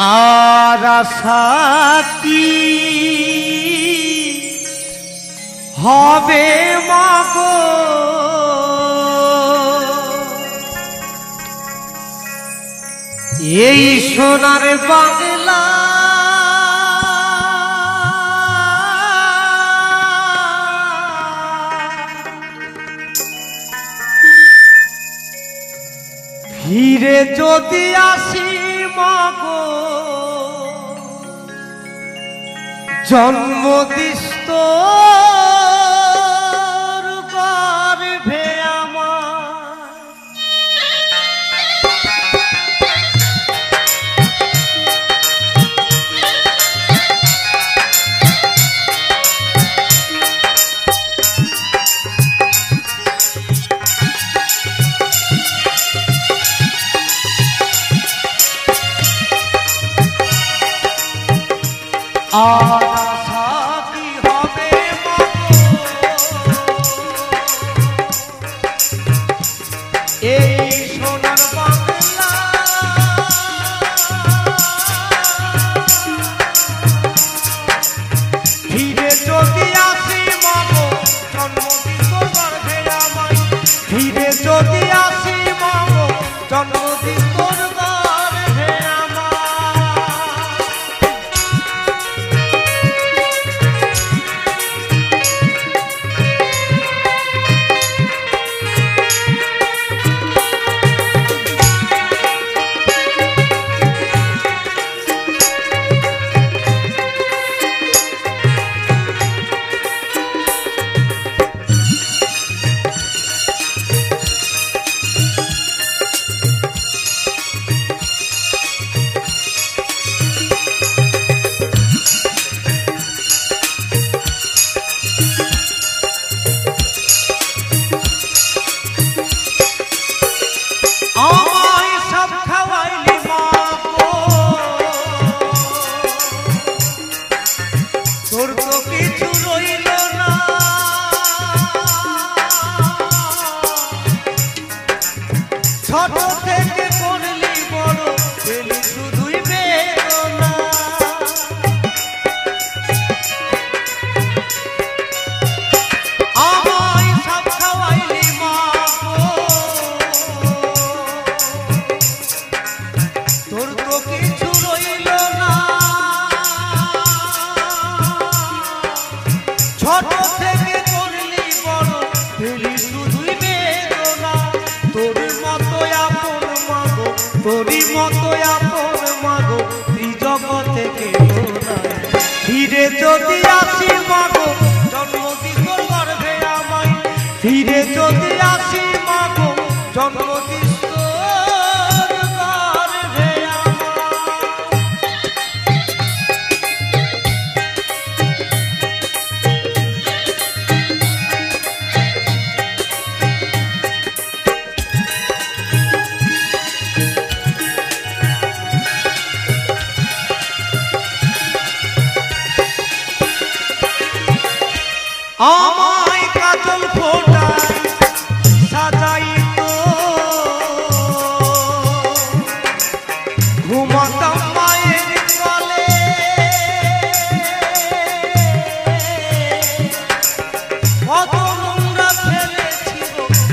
আর হবে মাগো। এই সোনার বাংলা ফিরে যদি আসি মাগো। জন্ম ফিরে যদি আসি মাগো জন্ম দিল গর্ভে আমায়। ফিরে যদি আসি মাগো জন্ম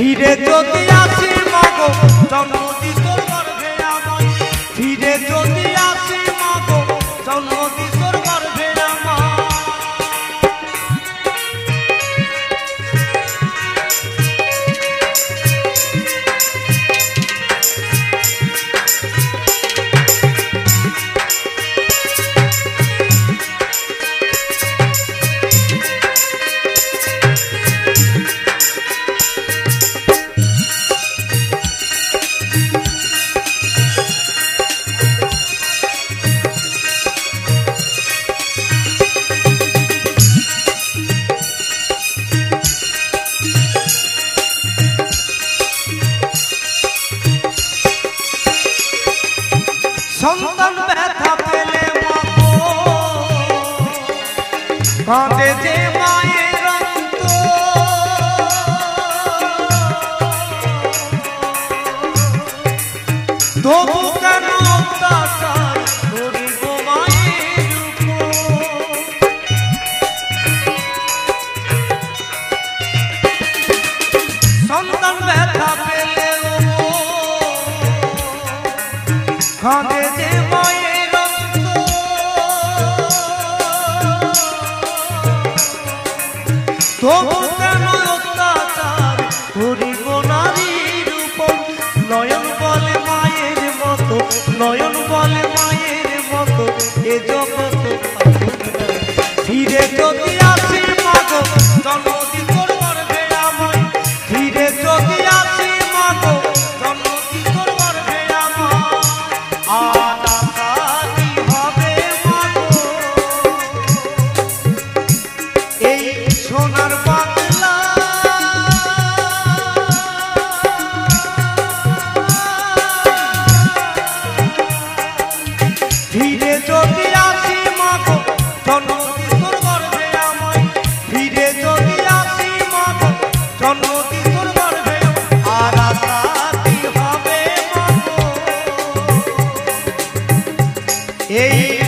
ধীরে যদি আসি মাগো জন্মদিন সন্তান ব্যথা পেলে মাগো কাঁদে যে মায়ের অন্ত তবু কেন অত্যাচার করিব মায়ের উপর? সন্তান ব্যথা কাঁদে যে মায়ের তবু কেন অত্যাচার করিব নারীর উপর নয়ন বলে মায়ের মতো, নয়ন বলে মায়ের মতো, এ জগৎ ফিরে যদি ফিরে যদি আসি মাগো জন্ম কিশোর গর্ভে আমায় ফিরে যদি আসি মাগো জন্ম কিশোর গর্ভে আর আশাতি হবে মাগো। এই